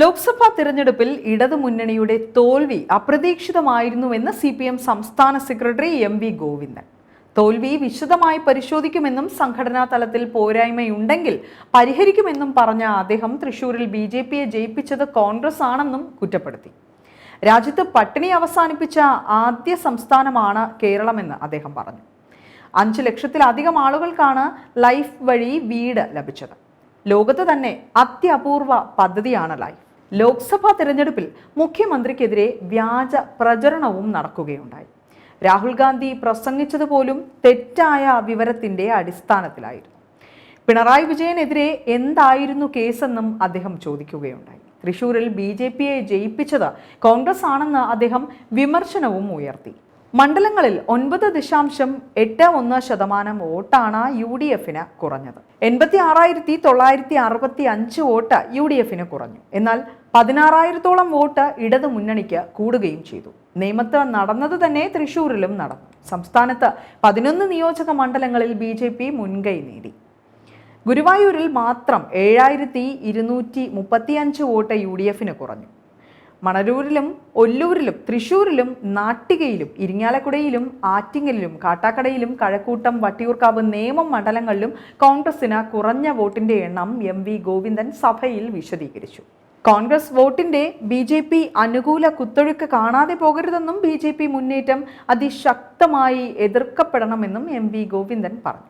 ലോക്സഭാ തിരഞ്ഞെടുപ്പിൽ ഇടതുമുന്നണിയുടെ തോൽവി അപ്രതീക്ഷിതമായിരുന്നുവെന്ന് സി പി എം സംസ്ഥാന സെക്രട്ടറി എം വി ഗോവിന്ദൻ. തോൽവി വിശദമായി പരിശോധിക്കുമെന്നും സംഘടനാ തലത്തിൽ പോരായ്മയുണ്ടെങ്കിൽ പരിഹരിക്കുമെന്നും പറഞ്ഞ അദ്ദേഹം തൃശൂരിൽ ബി ജെ പിയെ ജയിപ്പിച്ചത് കോൺഗ്രസ് ആണെന്നും കുറ്റപ്പെടുത്തി. രാജ്യത്ത് പട്ടിണി അവസാനിപ്പിച്ച ആദ്യ സംസ്ഥാനമാണ് കേരളമെന്ന് അദ്ദേഹം പറഞ്ഞു. അഞ്ച് ലക്ഷത്തിലധികം ആളുകൾക്കാണ് ലൈഫ് വഴി വീട് ലഭിച്ചത്. ലോകത്ത് തന്നെ അത്യപൂർവ പദ്ധതിയാണ് ലൈഫ്. ലോക്സഭാ തിരഞ്ഞെടുപ്പിൽ മുഖ്യമന്ത്രിക്കെതിരെ വ്യാജ പ്രചരണവും നടക്കുകയുണ്ടായി. രാഹുൽ ഗാന്ധി പ്രസംഗിച്ചതുപോലും തെറ്റായ വിവരത്തിന്റെ അടിസ്ഥാനത്തിലായിരുന്നു. പിണറായി വിജയനെതിരെ എന്തായിരുന്നു കേസെന്നും അദ്ദേഹം ചോദിക്കുകയുണ്ടായി. തൃശൂരിൽ ബി ജെ പിയെ ജയിപ്പിച്ചത് കോൺഗ്രസ് ആണെന്ന് അദ്ദേഹം വിമർശനവും ഉയർത്തി. മണ്ഡലങ്ങളിൽ ഒൻപത് ദശാംശം എട്ട് ഒന്ന് ശതമാനം വോട്ടാണ് യു ഡി എഫിന് കുറഞ്ഞത്. എൺപത്തി ആറായിരത്തി തൊള്ളായിരത്തി അറുപത്തി അഞ്ച് വോട്ട് യു ഡി എഫിന് കുറഞ്ഞു. എന്നാൽ പതിനാറായിരത്തോളം വോട്ട് ഇടതു മുന്നണിക്ക് കൂടുകയും ചെയ്തു. നേമത്ത് നടന്നത് തന്നെ തൃശൂരിലും നടന്നു. സംസ്ഥാനത്ത് പതിനൊന്ന് നിയോജക മണ്ഡലങ്ങളിൽ ബി ജെ പി മുൻകൈ നേടി. ഗുരുവായൂരിൽ മാത്രം ഏഴായിരത്തി ഇരുന്നൂറ്റി മുപ്പത്തിയഞ്ച് വോട്ട് യു ഡി എഫിന് കുറഞ്ഞു. മണരൂരിലും ഒല്ലൂരിലും തൃശൂരിലും നാട്ടികയിലും ഇരിങ്ങാലക്കുടയിലും ആറ്റിങ്ങലിലും കാട്ടാക്കടയിലും കഴക്കൂട്ടം വട്ടിയൂർക്കാവ് നേമം മണ്ഡലങ്ങളിലും കോൺഗ്രസിന് കുറഞ്ഞ വോട്ടിന്റെ എണ്ണം എം വി ഗോവിന്ദൻ സഭയിൽ വിശദീകരിച്ചു. കോൺഗ്രസ് വോട്ടിന്റെ ബി ജെ പി അനുകൂല കുത്തൊഴുക്ക് കാണാതെ പോകരുതെന്നും ബി ജെ പി മുന്നേറ്റം അതിശക്തമായി എതിർക്കപ്പെടണമെന്നും എം വി ഗോവിന്ദൻ പറഞ്ഞു.